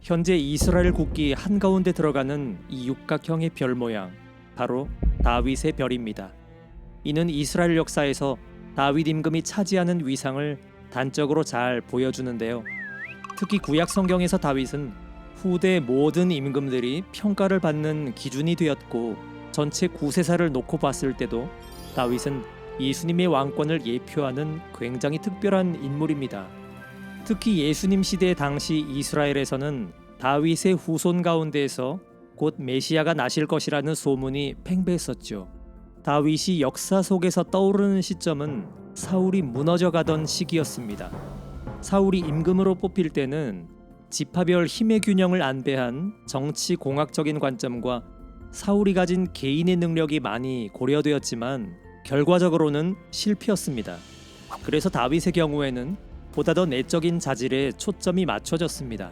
현재 이스라엘 국기 한가운데 들어가는 이 육각형의 별 모양 바로 다윗의 별입니다. 이는 이스라엘 역사에서 다윗 임금이 차지하는 위상을 단적으로 잘 보여주는데요. 특히 구약 성경에서 다윗은 후대 모든 임금들이 평가를 받는 기준이 되었고 전체 구세사를 놓고 봤을 때도 다윗은 예수님의 왕권을 예표하는 굉장히 특별한 인물입니다. 특히 예수님 시대 당시 이스라엘에서는 다윗의 후손 가운데에서 곧 메시아가 나실 것이라는 소문이 팽배했었죠. 다윗이 역사 속에서 떠오르는 시점은 사울이 무너져 가던 시기였습니다. 사울이 임금으로 뽑힐 때는 지파별 힘의 균형을 안배한 정치 공학적인 관점과 사울이 가진 개인의 능력이 많이 고려되었지만 결과적으로는 실패였습니다. 그래서 다윗의 경우에는 보다 더 내적인 자질에 초점이 맞춰졌습니다.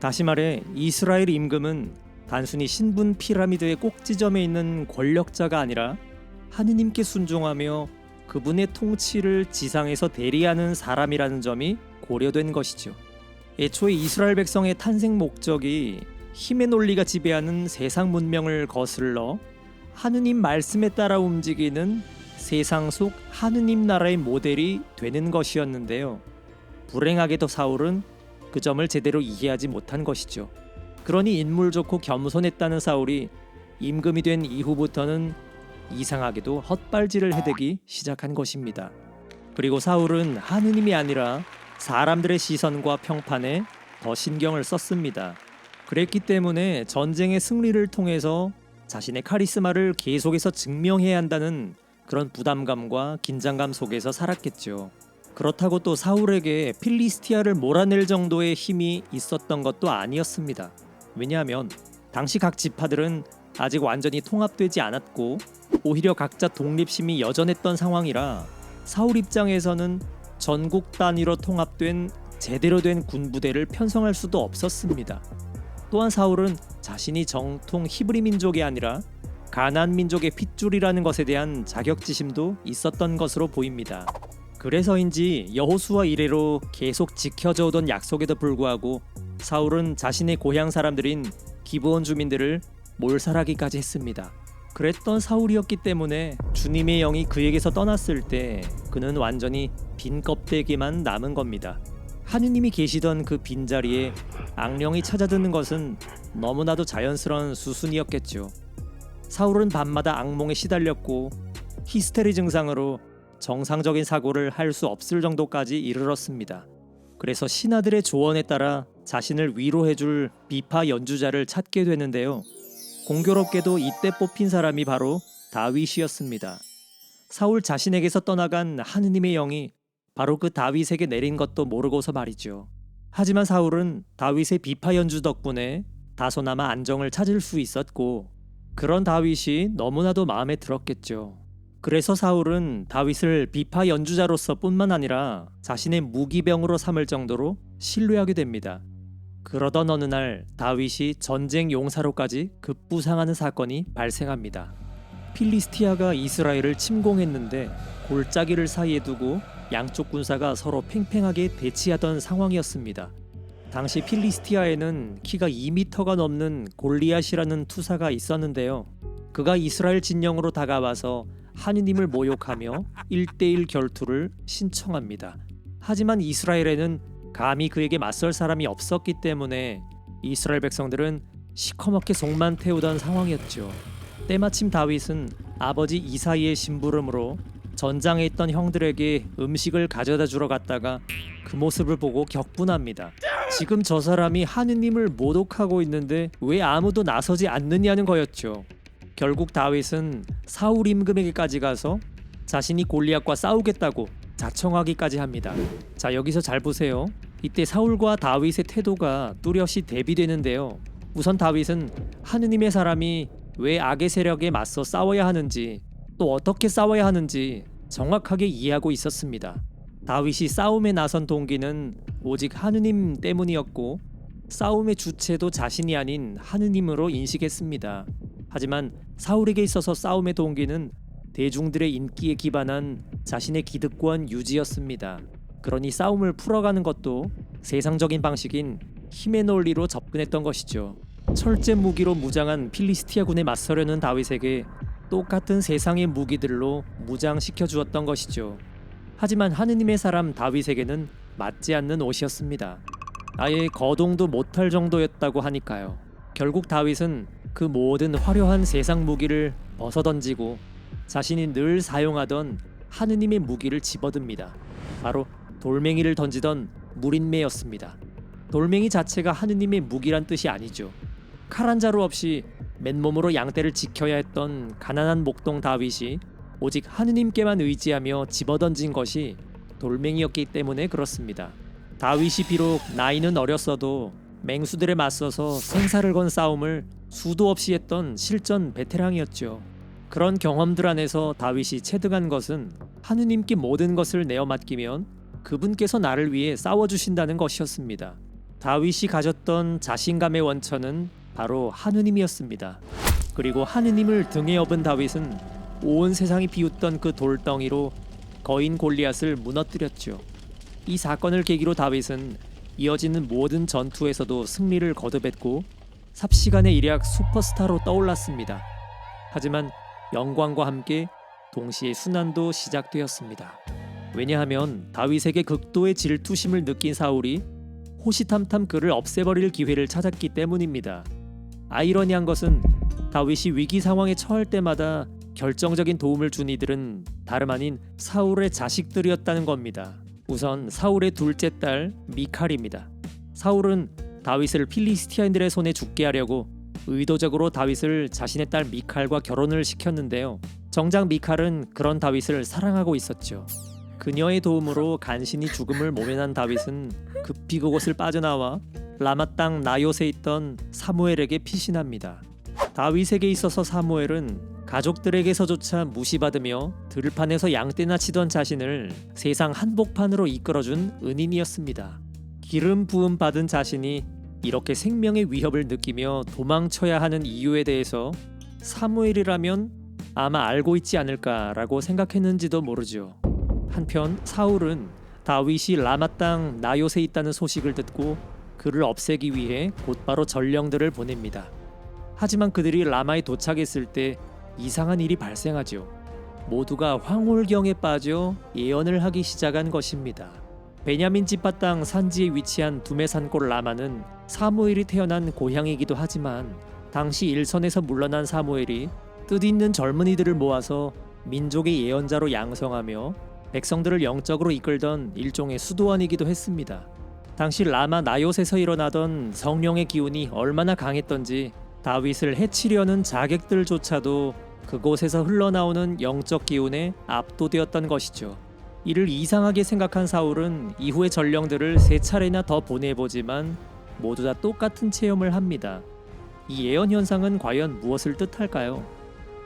다시 말해 이스라엘 임금은 단순히 신분 피라미드의 꼭지점에 있는 권력자가 아니라 하느님께 순종하며 그분의 통치를 지상에서 대리하는 사람이라는 점이 고려된 것이죠. 애초에 이스라엘 백성의 탄생 목적이 힘의 논리가 지배하는 세상 문명을 거슬러 하느님 말씀에 따라 움직이는 세상 속 하느님 나라의 모델이 되는 것이었는데요. 불행하게도 사울은 그 점을 제대로 이해하지 못한 것이죠. 그러니 인물 좋고 겸손했다는 사울이 임금이 된 이후부터는 이상하게도 헛발질을 해대기 시작한 것입니다. 그리고 사울은 하느님이 아니라 사람들의 시선과 평판에 더 신경을 썼습니다. 그랬기 때문에 전쟁의 승리를 통해서 자신의 카리스마를 계속해서 증명해야 한다는 그런 부담감과 긴장감 속에서 살았겠죠. 그렇다고 또 사울에게 필리스티아를 몰아낼 정도의 힘이 있었던 것도 아니었습니다. 왜냐하면 당시 각 지파들은 아직 완전히 통합되지 않았고 오히려 각자 독립심이 여전했던 상황이라 사울 입장에서는 전국 단위로 통합된 제대로 된 군부대를 편성할 수도 없었습니다. 또한 사울은 자신이 정통 히브리 민족이 아니라 가나안 민족의 핏줄이라는 것에 대한 자격지심도 있었던 것으로 보입니다. 그래서인지 여호수아 이래로 계속 지켜져 오던 약속에도 불구하고 사울은 자신의 고향 사람들인 기브온 주민들을 몰살하기까지 했습니다. 그랬던 사울이었기 때문에 주님의 영이 그에게서 떠났을 때 그는 완전히 빈 껍데기만 남은 겁니다. 하느님이 계시던 그 빈자리에 악령이 찾아드는 것은 너무나도 자연스러운 수순이었겠죠. 사울은 밤마다 악몽에 시달렸고 히스테리 증상으로 정상적인 사고를 할 수 없을 정도까지 이르렀습니다. 그래서 신하들의 조언에 따라 자신을 위로해줄 비파 연주자를 찾게 되는데요. 공교롭게도 이때 뽑힌 사람이 바로 다윗이었습니다. 사울 자신에게서 떠나간 하느님의 영이 바로 그 다윗에게 내린 것도 모르고서 말이죠. 하지만 사울은 다윗의 비파 연주 덕분에 다소나마 안정을 찾을 수 있었고 그런 다윗이 너무나도 마음에 들었겠죠. 그래서 사울은 다윗을 비파 연주자로서 뿐만 아니라 자신의 무기병으로 삼을 정도로 신뢰하게 됩니다. 그러던 어느 날 다윗이 전쟁 용사로까지 급부상하는 사건이 발생합니다. 필리스티아가 이스라엘을 침공했는데 골짜기를 사이에 두고 양쪽 군사가 서로 팽팽하게 대치하던 상황이었습니다. 당시 필리스티아에는 키가 2미터가 넘는 골리앗이라는 투사가 있었는데요. 그가 이스라엘 진영으로 다가와서 하느님을 모욕하며 1대1 결투를 신청합니다. 하지만 이스라엘에는 감히 그에게 맞설 사람이 없었기 때문에 이스라엘 백성들은 시커멓게 속만 태우던 상황이었죠. 때마침 다윗은 아버지 이사이의 심부름으로 전장에 있던 형들에게 음식을 가져다 주러 갔다가 그 모습을 보고 격분합니다. 지금 저 사람이 하느님을 모독하고 있는데 왜 아무도 나서지 않느냐는 거였죠. 결국 다윗은 사울 임금에게까지 가서 자신이 골리앗과 싸우겠다고 자청하기까지 합니다. 자 여기서 잘 보세요. 이때 사울과 다윗의 태도가 뚜렷이 대비되는데요. 우선 다윗은 하느님의 사람이 왜 악의 세력에 맞서 싸워야 하는지 또 어떻게 싸워야 하는지 정확하게 이해하고 있었습니다. 다윗이 싸움에 나선 동기는 오직 하느님 때문이었고 싸움의 주체도 자신이 아닌 하느님으로 인식했습니다. 하지만 사울에게 있어서 싸움의 동기는 대중들의 인기에 기반한 자신의 기득권 유지였습니다. 그러니 싸움을 풀어가는 것도 세상적인 방식인 힘의 논리로 접근했던 것이죠. 철제 무기로 무장한 필리스티아군에 맞서려는 다윗에게 똑같은 세상의 무기들로 무장시켜 주었던 것이죠. 하지만 하느님의 사람 다윗에게는 맞지 않는 옷이었습니다. 아예 거동도 못할 정도였다고 하니까요. 결국 다윗은 그 모든 화려한 세상 무기를 벗어던지고 자신이 늘 사용하던 하느님의 무기를 집어듭니다. 바로 돌멩이를 던지던 무린매였습니다. 돌멩이 자체가 하느님의 무기란 뜻이 아니죠. 칼 한 자루 없이 맨몸으로 양떼를 지켜야 했던 가난한 목동 다윗이 오직 하느님께만 의지하며 집어던진 것이 돌멩이였기 때문에 그렇습니다. 다윗이 비록 나이는 어렸어도 맹수들에 맞서서 생사를 건 싸움을 수도 없이 했던 실전 베테랑이었죠. 그런 경험들 안에서 다윗이 체득한 것은 하느님께 모든 것을 내어 맡기면 그분께서 나를 위해 싸워 주신다는 것이었습니다. 다윗이 가졌던 자신감의 원천은 바로 하느님이었습니다. 그리고 하느님을 등에 업은 다윗은 온 세상이 비웃던 그 돌덩이로 거인 골리앗을 무너뜨렸죠. 이 사건을 계기로 다윗은 이어지는 모든 전투에서도 승리를 거듭했고 삽시간에 일약 슈퍼스타로 떠올랐습니다. 하지만 영광과 함께 동시에 순환도 시작되었습니다. 왜냐하면 다윗에게 극도의 질투심을 느낀 사울이 호시탐탐 그를 없애버릴 기회를 찾았기 때문입니다. 아이러니한 것은 다윗이 위기 상황에 처할 때마다 결정적인 도움을 준 이들은 다름 아닌 사울의 자식들이었다는 겁니다. 우선 사울의 둘째 딸 미칼입니다. 사울은 다윗을 필리스티아인들의 손에 죽게 하려고 의도적으로 다윗을 자신의 딸 미칼과 결혼을 시켰는데요. 정작 미칼은 그런 다윗을 사랑하고 있었죠. 그녀의 도움으로 간신히 죽음을 모면한 다윗은 급히 그곳을 빠져나와 라마 땅 나요에 있던 사무엘에게 피신합니다. 다윗에게 있어서 사무엘은 가족들에게서조차 무시받으며 들판에서 양떼나 치던 자신을 세상 한복판으로 이끌어준 은인이었습니다. 기름 부음 받은 자신이 이렇게 생명의 위협을 느끼며 도망쳐야 하는 이유에 대해서 사무엘이라면 아마 알고 있지 않을까라고 생각했는지도 모르죠. 한편 사울은 다윗이 라마 땅 나요에 있다는 소식을 듣고 그를 없애기 위해 곧바로 전령들을 보냅니다. 하지만 그들이 라마에 도착했을 때 이상한 일이 발생하죠. 모두가 황홀경에 빠져 예언을 하기 시작한 것입니다. 베냐민 지파 땅 산지에 위치한 두메산골 라마는 사무엘이 태어난 고향이기도 하지만 당시 일선에서 물러난 사무엘이 뜻있는 젊은이들을 모아서 민족의 예언자로 양성하며 백성들을 영적으로 이끌던 일종의 수도원이기도 했습니다. 당시 라마 나요에서 일어나던 성령의 기운이 얼마나 강했던지 다윗을 해치려는 자객들조차도 그곳에서 흘러나오는 영적 기운에 압도되었던 것이죠. 이를 이상하게 생각한 사울은 이후의 전령들을 세 차례나 더 보내보지만 모두 다 똑같은 체험을 합니다. 이 예언 현상은 과연 무엇을 뜻할까요?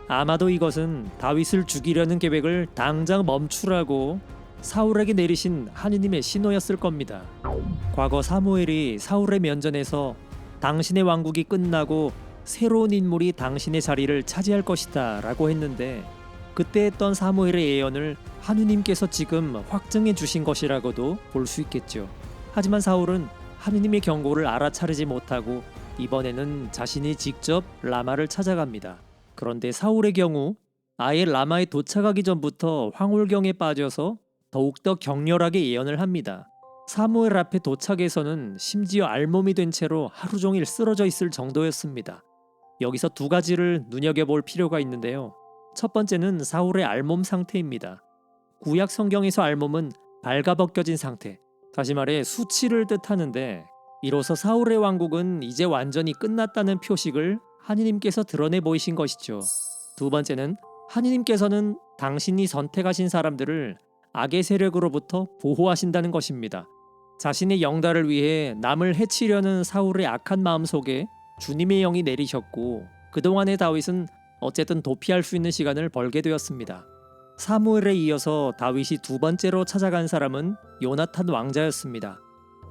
아마도 이것은 다윗을 죽이려는 계획을 당장 멈추라고 사울에게 내리신 하느님의 신호였을 겁니다. 과거 사무엘이 사울의 면전에서 당신의 왕국이 끝나고 새로운 인물이 당신의 자리를 차지할 것이다 라고 했는데 그때 했던 사무엘의 예언을 하느님께서 지금 확증해 주신 것이라고도 볼 수 있겠죠. 하지만 사울은 하느님의 경고를 알아차리지 못하고 이번에는 자신이 직접 라마를 찾아갑니다. 그런데 사울의 경우 아예 라마에 도착하기 전부터 황홀경에 빠져서 더욱더 격렬하게 예언을 합니다. 사무엘 앞에 도착해서는 심지어 알몸이 된 채로 하루 종일 쓰러져 있을 정도였습니다. 여기서 두 가지를 눈여겨볼 필요가 있는데요. 첫 번째는 사울의 알몸 상태입니다. 구약 성경에서 알몸은 발가벗겨진 상태, 다시 말해 수치를 뜻하는데 이로써 사울의 왕국은 이제 완전히 끝났다는 표식을 하느님께서 드러내 보이신 것이죠. 두 번째는 하느님께서는 당신이 선택하신 사람들을 악의 세력으로부터 보호하신다는 것입니다. 자신의 영달을 위해 남을 해치려는 사울의 악한 마음 속에 주님의 영이 내리셨고 그동안의 다윗은 어쨌든 도피할 수 있는 시간을 벌게 되었습니다. 사무엘에 이어서 다윗이 두 번째로 찾아간 사람은 요나탄 왕자였습니다.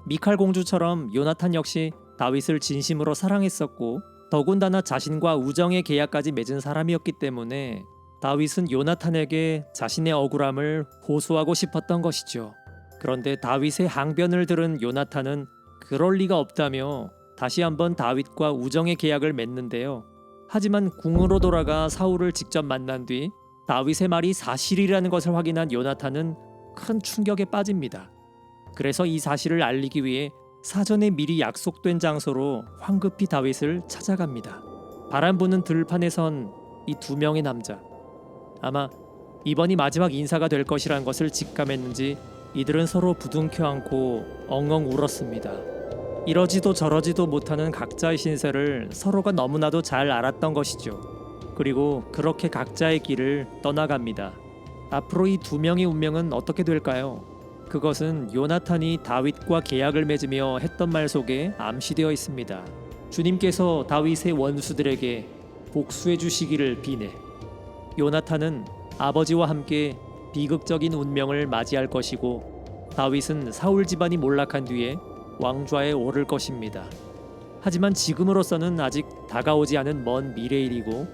미칼 공주처럼 요나탄 역시 다윗을 진심으로 사랑했었고 더군다나 자신과 우정의 계약까지 맺은 사람이었기 때문에 다윗은 요나탄에게 자신의 억울함을 호소하고 싶었던 것이죠. 그런데 다윗의 항변을 들은 요나탄은 그럴 리가 없다며 다시 한번 다윗과 우정의 계약을 맺는데요. 하지만 궁으로 돌아가 사울을 직접 만난 뒤 다윗의 말이 사실이라는 것을 확인한 요나탄은 큰 충격에 빠집니다. 그래서 이 사실을 알리기 위해 사전에 미리 약속된 장소로 황급히 다윗을 찾아갑니다. 바람 부는 들판에 선 이 두 명의 남자. 아마 이번이 마지막 인사가 될 것이란 것을 직감했는지 이들은 서로 부둥켜 안고 엉엉 울었습니다. 이러지도 저러지도 못하는 각자의 신세를 서로가 너무나도 잘 알았던 것이죠. 그리고 그렇게 각자의 길을 떠나갑니다. 앞으로 이 두 명의 운명은 어떻게 될까요? 그것은 요나탄이 다윗과 계약을 맺으며 했던 말 속에 암시되어 있습니다. 주님께서 다윗의 원수들에게 복수해 주시기를 비네. 요나탄은 아버지와 함께 비극적인 운명을 맞이할 것이고 다윗은 사울 집안이 몰락한 뒤에 왕좌에 오를 것입니다. 하지만 지금으로서는 아직 다가오지 않은 먼 미래일이고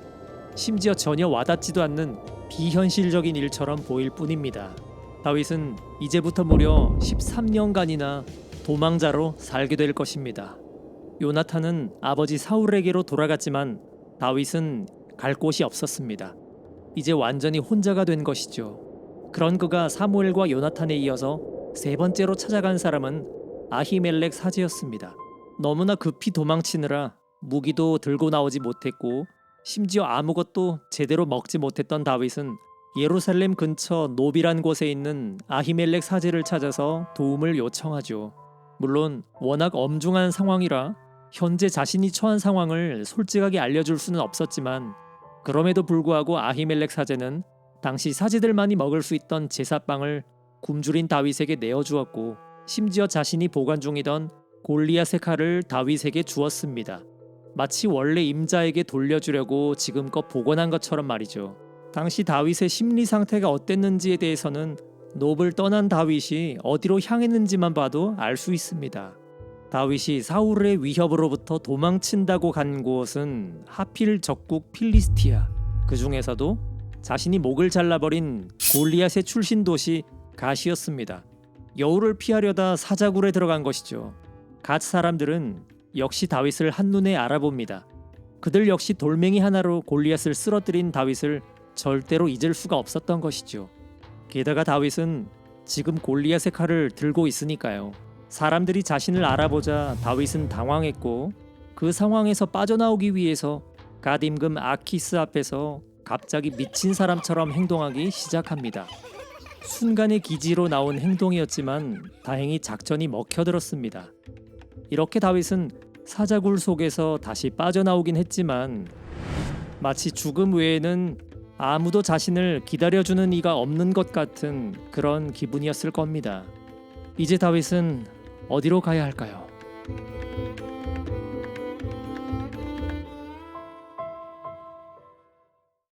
심지어 전혀 와닿지도 않는 비현실적인 일처럼 보일 뿐입니다. 다윗은 이제부터 무려 13년간이나 도망자로 살게 될 것입니다. 요나탄은 아버지 사울에게로 돌아갔지만 다윗은 갈 곳이 없었습니다. 이제 완전히 혼자가 된 것이죠. 그런 그가 사무엘과 요나탄에 이어서 세 번째로 찾아간 사람은 아히멜렉 사제였습니다. 너무나 급히 도망치느라 무기도 들고 나오지 못했고 심지어 아무것도 제대로 먹지 못했던 다윗은 예루살렘 근처 노비란 곳에 있는 아히멜렉 사제를 찾아서 도움을 요청하죠. 물론 워낙 엄중한 상황이라 현재 자신이 처한 상황을 솔직하게 알려줄 수는 없었지만 그럼에도 불구하고 아히멜렉 사제는 당시 사제들만이 먹을 수 있던 제사빵을 굶주린 다윗에게 내어주었고 심지어 자신이 보관 중이던 골리앗의 칼을 다윗에게 주었습니다. 마치 원래 임자에게 돌려주려고 지금껏 복원한 것처럼 말이죠. 당시 다윗의 심리 상태가 어땠는지에 대해서는 노블 떠난 다윗이 어디로 향했는지만 봐도 알 수 있습니다. 다윗이 사울의 위협으로부터 도망친다고 간 곳은 하필 적국 필리스티아. 그 중에서도 자신이 목을 잘라버린 골리앗의 출신 도시 가시였습니다. 여우를 피하려다 사자굴에 들어간 것이죠. 갓 사람들은 역시 다윗을 한눈에 알아봅니다. 그들 역시 돌멩이 하나로 골리앗을 쓰러뜨린 다윗을 절대로 잊을 수가 없었던 것이죠. 게다가 다윗은 지금 골리앗의 칼을 들고 있으니까요. 사람들이 자신을 알아보자 다윗은 당황했고 그 상황에서 빠져나오기 위해서 갓 임금 아키스 앞에서 갑자기 미친 사람처럼 행동하기 시작합니다. 순간의 기지로 나온 행동이었지만 다행히 작전이 먹혀들었습니다. 이렇게 다윗은 사자굴 속에서 다시 빠져나오긴 했지만 마치 죽음 외에는 아무도 자신을 기다려주는 이가 없는 것 같은 그런 기분이었을 겁니다. 이제 다윗은 어디로 가야 할까요?